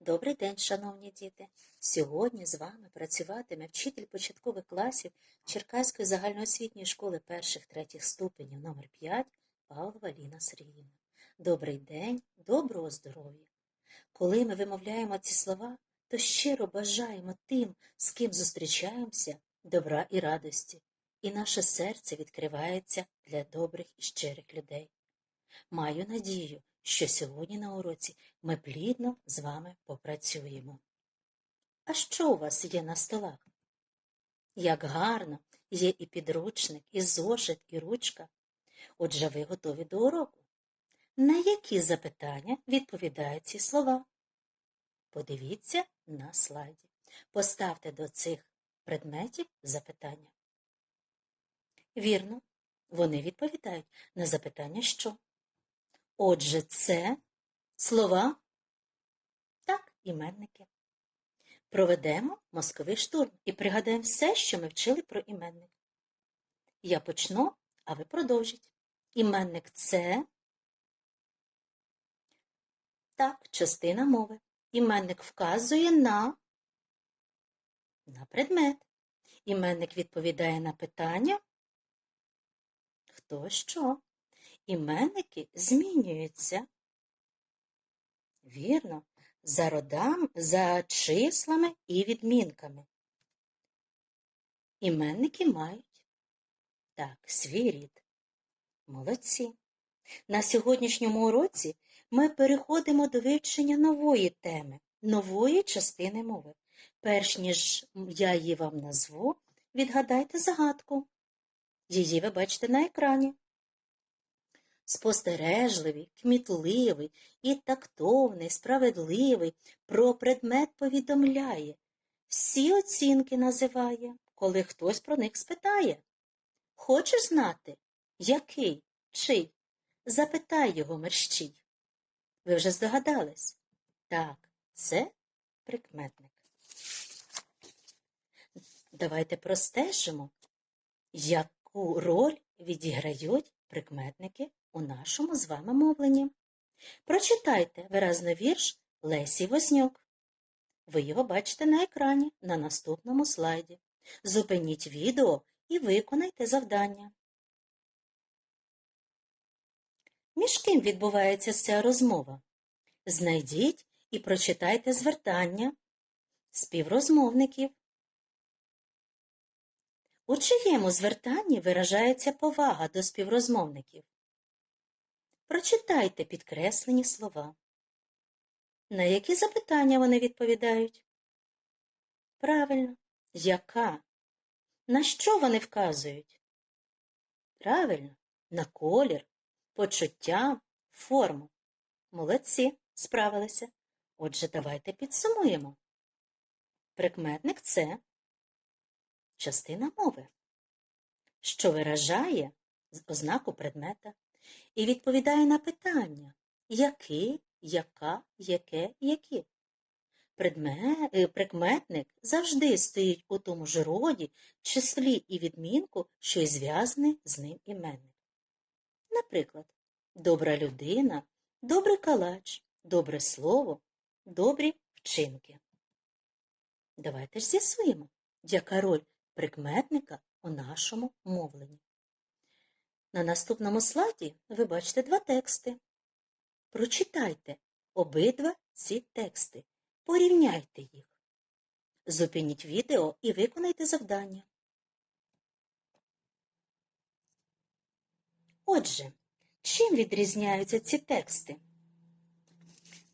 Добрий день, шановні діти! Сьогодні з вами працюватиме вчитель початкових класів Черкаської загальноосвітньої школи перших-третіх ступенів номер 5 Павлова Ліна Сергіївна. Добрий день, доброго здоров'я! Коли ми вимовляємо ці слова, то щиро бажаємо тим, з ким зустрічаємося, добра і радості, і наше серце відкривається для добрих і щирих людей. Маю надію, що сьогодні на уроці ми плідно з вами попрацюємо. А що у вас є на столах? Як гарно, є і підручник, і зошит, і ручка. Отже, ви готові до уроку. На які запитання відповідають ці слова? Подивіться на слайді. Поставте до цих предметів запитання. Вірно, вони відповідають на запитання що? Отже, це слова так, іменники. Проведемо мозковий штурм і пригадаємо все, що ми вчили про іменник. Я почну, а ви продовжіть. Іменник це так, частина мови. Іменник вказує на, на предмет. Іменник відповідає на питання. Хто що? Іменники змінюються. Вірно, за родам, за числами і відмінками. Іменники мають так, свій рід. Молодці. На сьогоднішньому уроці ми переходимо до вивчення нової теми, нової частини мови. Перш ніж я її вам назву, відгадайте загадку. Її ви бачите на екрані спостережливий, кмітливий і тактовний, справедливий, про предмет повідомляє, всі оцінки називає, коли хтось про них спитає. Хочеш знати, який, чий? Запитай його мерщій. Ви вже здогадались? Так, це прикметник. Давайте простежимо, яку роль відіграють прикметники у нашому з вами мовленні. Прочитайте виразно вірш Лесі Вознюк. Ви його бачите на екрані на наступному слайді. Зупиніть відео і виконайте завдання. Між ким відбувається ця розмова? Знайдіть і прочитайте звертання співрозмовників. У чиєму звертанні виражається повага до співрозмовників? Прочитайте підкреслені слова. На які запитання вони відповідають? Правильно, яка? На що вони вказують? Правильно, на колір, почуття, форму. Молодці, справилися. Отже, давайте підсумуємо. Прикметник це частина мови, що виражає ознаку предмета і відповідає на питання який, яка, яке, які. Е, прикметник завжди стоїть у тому ж роді, числі і відмінку, що й зв'язаний з ним іменник. Наприклад, добра людина, добрий калач, добре слово, добрі вчинки. Давайте ж з'ясуємо, яка роль прикметника у нашому мовленні. На наступному слайді ви бачите два тексти. Прочитайте обидва ці тексти, порівняйте їх. Зупиніть відео і виконайте завдання. Отже, чим відрізняються ці тексти?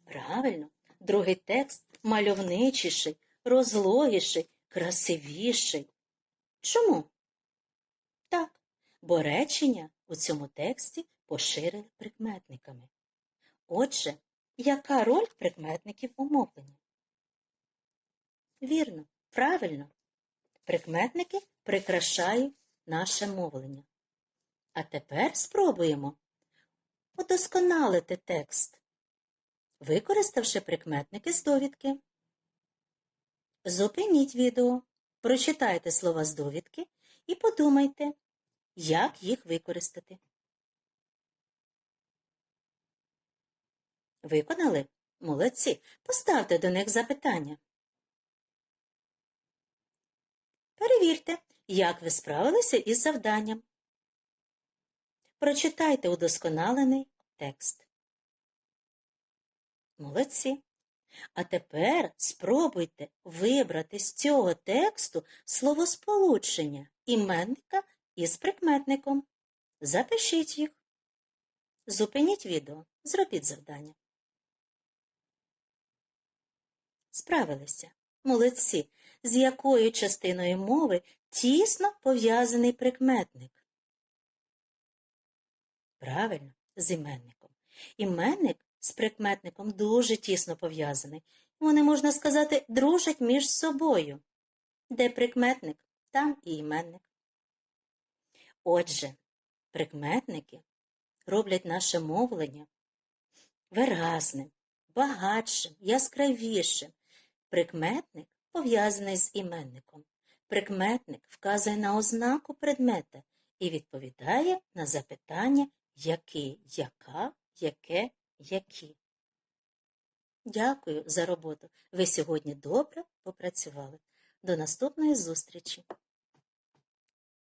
Правильно, другий текст мальовничіший, розлогіший, красивіший. Чому? Бо речення у цьому тексті поширили прикметниками. Отже, яка роль прикметників у мовленні? Вірно, правильно. Прикметники прикрашають наше мовлення. А тепер спробуємо удосконалити текст, використавши прикметники з довідки. Зупиніть відео, прочитайте слова з довідки і подумайте, як їх використати. Виконали? Молодці. Поставте до них запитання. Перевірте, як ви справилися із завданням. Прочитайте удосконалений текст. Молодці. А тепер спробуйте вибрати з цього тексту словосполучення іменника із прикметником. Запишіть їх. Зупиніть відео, зробіть завдання. Справилися. Молодці. З якою частиною мови тісно пов'язаний прикметник? Правильно, з іменником. Іменник з прикметником дуже тісно пов'язаний. Вони, можна сказати, дружать між собою. Де прикметник, там і іменник. Отже, прикметники роблять наше мовлення виразним, багатшим, яскравішим. Прикметник пов'язаний з іменником. Прикметник вказує на ознаку предмета і відповідає на запитання який, яка, яке, які. Дякую за роботу. Ви сьогодні добре попрацювали. До наступної зустрічі!